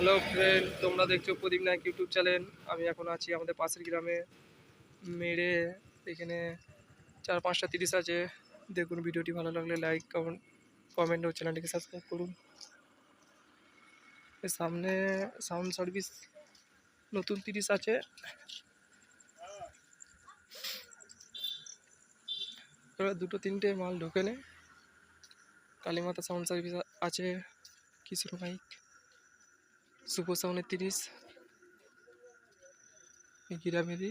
Hello friend তোমরা দেখছ প্রদীপ নায়ক YouTube channel আমি এখন আছি আমাদের পাশের গ্রামে। মেরে এখানে চার পাঁচটা তিরিশ আছে। দেখুন ভিডিওটি ভালো লাগলে লাইক কমেন্ট কমেন্ট ও চ্যানেলটিকে সাবস্ক্রাইব করুন। সামনে সাউন্ড সার্ভিস নতুন তিরিশ আছে। দুটো তিনটে মাল ঢোকে নে। কালীমাতা সাউন্ড সার্ভিস আছে, কিশোর মাইক সুপার উনত্রিশ তিরিশ গিরামেরি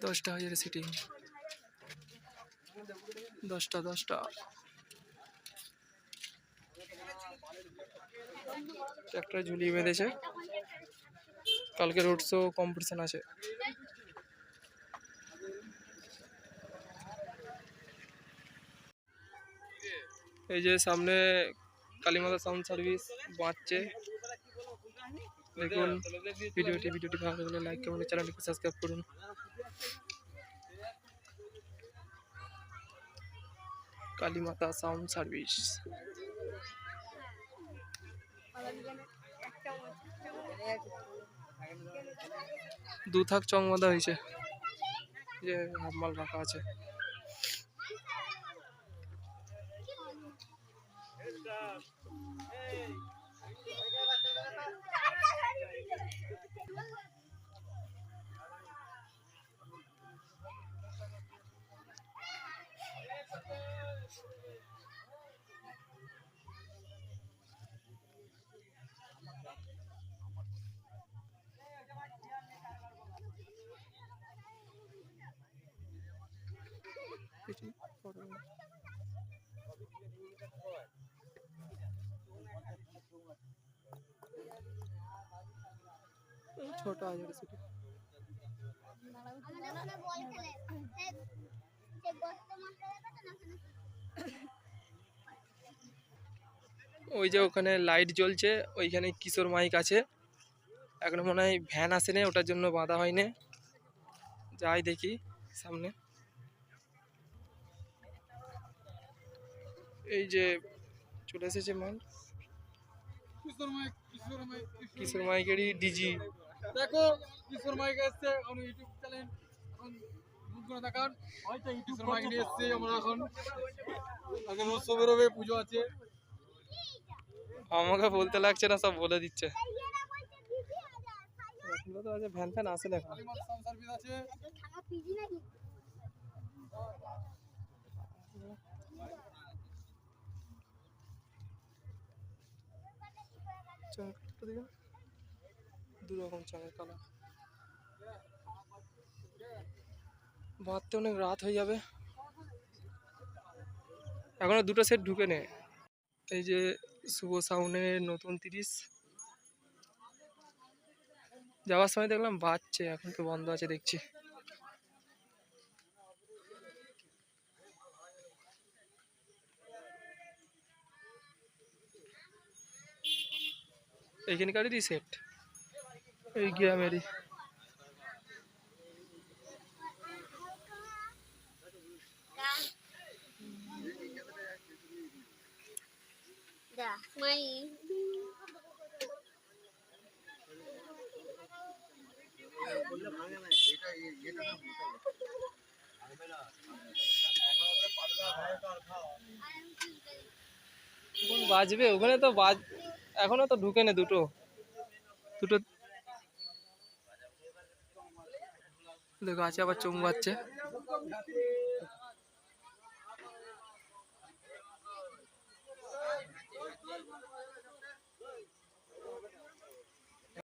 দশটা হাজার সিটিং দশটা দশটা। একটা ঝুলিয়ে বেঁধেছে। কালকে রোড শো কম্পিটিশন আছে। এই যে সামনে কালীমাতা সাউন্ড সার্ভিস বাঁচছে। দেখুন ভিডিওটি ভিডিওটি ভালো লাগলে লাইক কমেন্ট চ্যানেলটিকে সাবস্ক্রাইব করুন। কালীমাতা সাউন্ড সার্ভিস দু থাক চং বাঁধা হয়েছে যে হাফমাল রাখা আছে। কিছু ওখানে ওই যে ওখানে লাইট জ্বলছে, ওইখানে কিশোর মাইক আছে। এখন মনে হয় ভ্যান আসেনি, ওটার জন্য বাঁধা হয়নি। যাই দেখি সামনে। এই যে চলে এসেছে মাল কিশোর মাইক কিশোর মাইক কিশোর মাইকেরই ডিজি। দেখো কিশোর মাইক এসছে এখন ইউটিউব চ্যানেল এখন করে দেখান। হয়তো কিশোর মাইক নিয়ে এসছে আমরা এখন। আগে রোজ বেরোবে পুজো আছে। আমাকে বলতে লাগছে না সব বলে দিচ্ছে। তো আছে ভ্যান ফ্যান আসে আছে। দু রকম বাঁধতে অনেক রাত হয়ে যাবে। এখনও দুটো সেট ঢুকে নে এই যে শুভ সাউনের নতুন তিরিশ। যাওয়ার সময় দেখলাম বাজছে, এখন তো বন্ধ আছে, দেখছি। এইখানকারই সেট এই গ্রামেরই দা মাই কখন বাজবে ওখানে তো বাজ এখনও তো ঢুকে নে দুটো। দুটো। দেখো আছে আবার চুম বাচ্ছে